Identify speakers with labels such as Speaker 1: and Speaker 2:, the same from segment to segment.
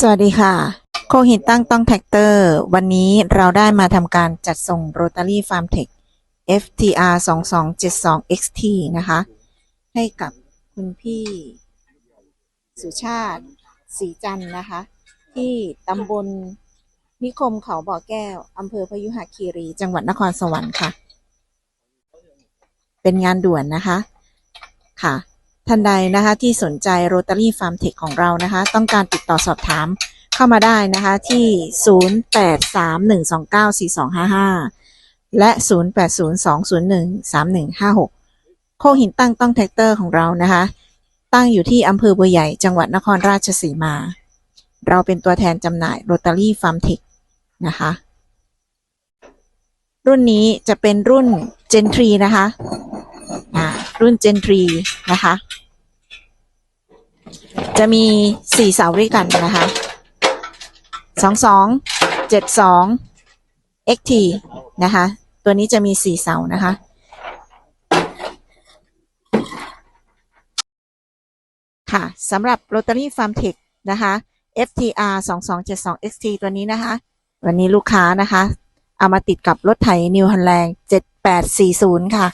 Speaker 1: สวัสดีค่ะ โคหินตั้งต้องแท็กเตอร์ วันนี้เราได้มาทำการจัดส่ง Rotary Farm Tech FTR 2272 XT นะคะ ให้กับคุณพี่สุชาติศรีจันนะคะ ที่ตำบลนิคมเขาบ่อแก้วอำเภอพยุหคีรี จังหวัดนครสวรรค์ค่ะ เป็นงานด่วนนะคะค่ะ ท่านใดนะคะที่สนใจ Rotary Farm Tech ของเรานะคะ ต้องการติดต่อสอบถามเข้ามาได้นะคะที่ 0831294255 และ 0802013156 โคหินตั้งต้องแท็กเตอร์ของเรานะคะ ตั้งอยู่ที่อำเภอบัวใหญ่จังหวัดนครราชสีมา เราเป็นตัวแทนจำหน่าย Rotary Farm Tech นะคะ รุ่นนี้จะเป็นรุ่น Gen 3นะคะ รุ่น Gen 3นะคะ จะมีสี่เสาด้วยกันนะคะสองสองเจ็ดสอง XT นะคะ ตัวนี้จะมีสี่เสานะคะค่ะสำหรับ Rotary Farm Tech นะคะ FTR 2272 XT ตัวนี้นะคะ วันนี้ลูกค้านะคะ เอามาติดกับรถไถ New Holland 7840 ค่ะ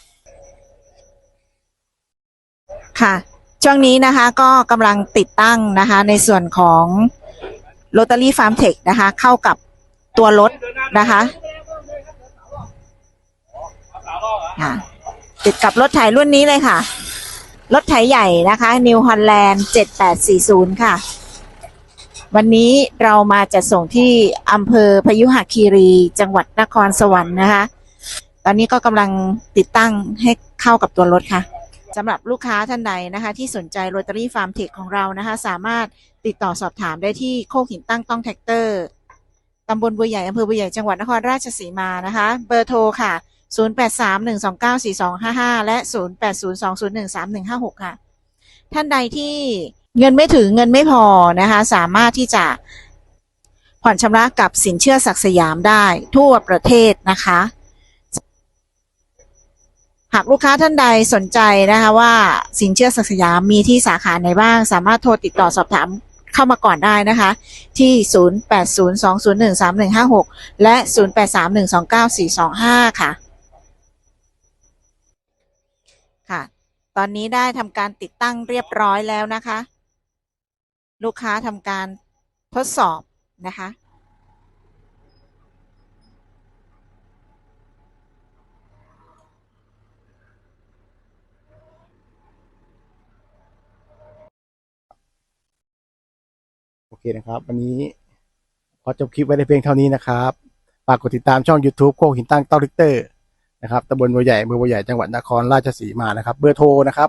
Speaker 1: ค่ะ ช่วงนี้นะคะก็กำลังติดตั้งนะคะ ในส่วนของ Rotary Farm Tech นะคะ เข้ากับตัวรถนะคะค่ะติดกับรถไถรุ่นนี้เลยค่ะ รถไถใหญ่นะคะ New Holland 7840 ค่ะ วันนี้เรามาจัดส่งที่อำเภอพยุหคีรี จังหวัดนครสวรรค์นะคะ ตอนนี้ก็กำลังติดตั้งให้เข้ากับตัวรถค่ะ สำหรับลูกค้าท่านใดนะคะ ที่สนใจ Rotary Farm Tech ของเรานะคะ สามารถติดต่อสอบถามได้ที่โคกหินตั้งต้องแท็กเตอร์ตำบลบัวใหญ่อำเภอบัวใหญ่จังหวัดนครราชสีมานะคะ เบอร์โทรค่ะ 0831294255 และ 0802013156 ค่ะ ท่านใดที่เงินไม่ถึงเงินไม่พอนะคะ สามารถที่จะผ่อนชำระกับสินเชื่อศักสยามได้ทั่วประเทศนะคะ หากลูกค้าท่านใดสนใจนะคะว่าสินเชื่อศักสยามมีที่สาขาไหนบ้าง สามารถโทรติดต่อสอบถามเข้ามาก่อนได้นะคะ ที่ 0802013156 และ 0831294425 ค่ะ ค่ะ ตอนนี้ได้ทำการติดตั้งเรียบร้อยแล้วนะคะ ลูกค้าทำการทดสอบนะคะ
Speaker 2: เคนะครับ วันนี้ขอจบคลิปไว้ในเพียงเท่านี้นะครับฝากกดติดตามช่อง YouTube โคกหินตั้งเต้าลิกเตอร์นะครับตำบลบัวใหญ่อำเมืองบัวใหญ่จังหวัดนครราชสีมานะครับ เบอร์โทรนะครับ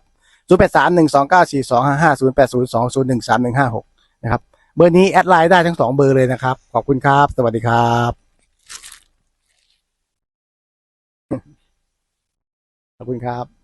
Speaker 2: 0 8 3 1 2 9 4 2 5 5 0 8 0 2 0 1 3 1 5 6นะครับ เบอร์นี้แอดไลน์ได้ทั้งสองเบอร์เลยนะครับ ขอบคุณครับ สวัสดีครับขอบคุณครับ